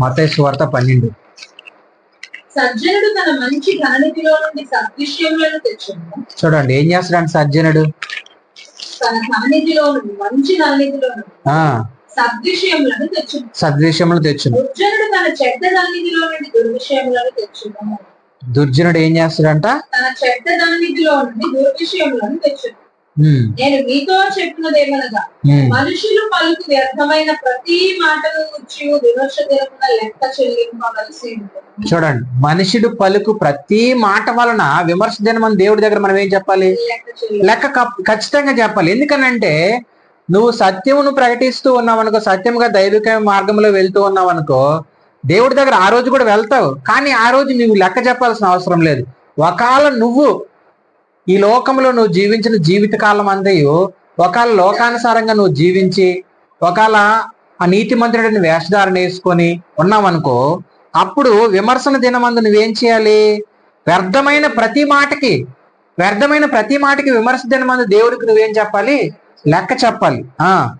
మతేసు వార్త పన్నెండు. సజ్జనుడు తన మంచి ఘననిధిలో నుండి సద్విషయములను తెచ్చును. చూడండి ఏం చేస్తాడు సజ్జనుడు? తన ఘననిధిలో నుండి మంచి ఘననిధిలో సద్విషయములను తెచ్చును. సద్విషయములు తెచ్చును. దుర్జనుడు తన చెడ్డ ఘననిధిలో నుండి దుర్విషయములను తెచ్చును. దుర్జనుడు ఏం చేస్తాడంట తన చెడ్డ ఘననిధిలో నుండి దుర్విషయములను తెచ్చును. నేను మీతో చెప్పినదేమనగా ఉమ్. మనుషులు పలుకు వ్యర్థమైన ప్రతి మాటను గురించి విమర్శ జరపన లెక్క చెల్లింపవలసి ఉంటుంది. చూడండి మనుషుడు పలుకు ప్రతి మాట వలన విమర్శ దినమని దేవుడి దగ్గర మనం ఏం చెప్పాలి? లెక్క ఖచ్చితంగా చెప్పాలి. ఎందుకనంటే నువ్వు సత్యమును ప్రకటిస్తూ ఉన్నావు అనుకో సత్యముగా దైవిక మార్గంలో వెళ్తూ ఉన్నావు అనుకో దేవుడి దగ్గర ఆ రోజు కూడా వెళ్తావు. కానీ ఆ రోజు నువ్వు లెక్క చెప్పాల్సిన అవసరం లేదు. ఒకవేళ నువ్వు ఈ లోకంలో నువ్వు జీవించిన జీవిత కాలం అంతయు ఒకవేళ లోకానుసారంగా నువ్వు జీవించి ఒకవేళ ఆ నీతి మంత్రుడిని వేషధారణ వేసుకొని ఉన్నావనుకో అప్పుడు విమర్శన దినమందు నువ్వేం చేయాలి? వ్యర్థమైన ప్రతి మాటకి వ్యర్థమైన ప్రతి మాటకి విమర్శ దినమందు దేవుడికి నువ్వేం చెప్పాలి? లెక్క చెప్పాలి. ఆ.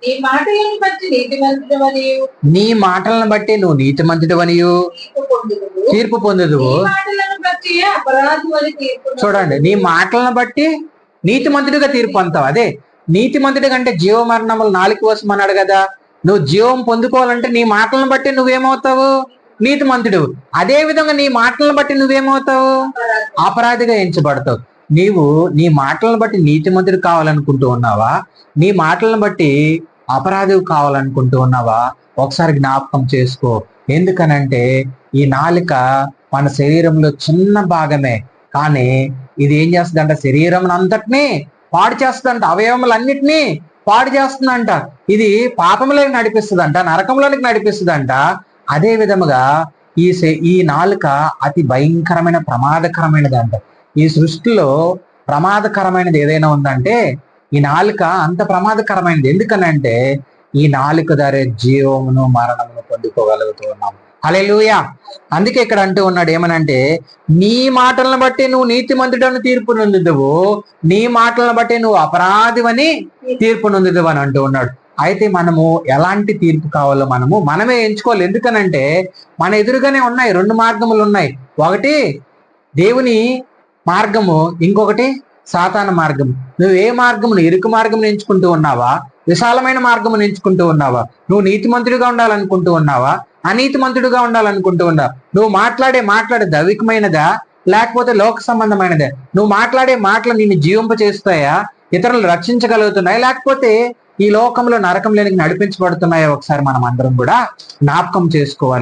నీ మాటలను బట్టి నువ్వు నీతిమంతుడు అనియు తీర్పు పొందుదువు. తీర్పు పొందుదువు. నీ మాటలను బట్టి అపరాధు అని తీర్పు చూడండి నీ మాటలను బట్టి నీతిమంతుడిగా తీర్పు అంతావు అదే నీతిమంతుడి కంటే జీవ మరణములు నాలుగు కోసం అన్నాడు కదా. నువ్వు జీవం పొందుకోవాలంటే నీ మాటలను బట్టి నువ్వేమవుతావు? నీతిమంతుడు అదే విధంగా నీ మాటలను బట్టి నువ్వేమవుతావు? అపరాధి. అపరాధిగా ఎంచబడతావు. నీవు నీ మాటలను బట్టి నీతిమంతుడు కావాలనుకుంటూ ఉన్నావా? నీ మాటలను బట్టి అపరాధి కావాలనుకుంటూ ఉన్నావా? ఒకసారి జ్ఞాపకం చేసుకో. ఎందుకనంటే ఈ నాలుక మన శరీరంలో చిన్న భాగమే. కానీ ఇది ఏం చేస్తుందంట? శరీరం అంతటినీ పాడు చేస్తుందంట. అవయవములన్నిటినీ పాడు చేస్తుందంట. ఇది పాపంలోకి నడిపిస్తుందంట నరకంలోనికి నడిపిస్తుందంట. అదే విధముగా ఈ ఈ నాలుక అతి భయంకరమైన ప్రమాదకరమైనదంట. ఈ సృష్టిలో ప్రమాదకరమైనది ఏదైనా ఉందంటే ఈ నాలుక అంత ప్రమాదకరమైనది. ఎందుకనంటే ఈ నాలుక దారే జీవమును మరణమును పొందుకోగలుగుతూ ఉన్నాం హల్లెలూయా! అందుకే ఇక్కడ అంటూ ఉన్నాడు ఏమనంటే నీ మాటలను బట్టి నువ్వు నీతి నీతిమంతుడని తీర్పు నొందుదువు. నీ మాటలను బట్టి నువ్వు అపరాధివని తీర్పు నొందుదువు అని అంటూ ఉన్నాడు. అయితే మనము ఎలాంటి తీర్పు కావాలో మనము మనమే ఎంచుకోవాలి. ఎందుకనంటే మన ఎదురుగానే ఉన్నాయి రెండు మార్గములు ఉన్నాయి. ఒకటి దేవుని మార్గము ఇంకొకటి సాతాన మార్గం నువ్వు ఏ మార్గమును ఇరుకు మార్గం ఎంచుకుంటూ ఉన్నావా? విశాలమైన మార్గం ఎంచుకుంటూ ఉన్నావా? నువ్వు నీతిమంతుడిగా ఉండాలనుకుంటూ ఉన్నావా? అనీతిమంతుడిగా ఉండాలనుకుంటూ ఉన్నావా? నువ్వు మాట్లాడే మాట్లాడే దవికమైనదా? లేకపోతే లోక సంబంధమైనదే? నువ్వు మాట్లాడే మాటలు నిన్ను జీవింప చేస్తాయా? ఇతరులు రక్షించగలుగుతున్నాయా? లేకపోతే ఈ లోకంలో నరకం లేనికి నడిపించబడుతున్నాయా? ఒకసారి మనం అందరం కూడా జ్ఞాపకం చేసుకోవాలి.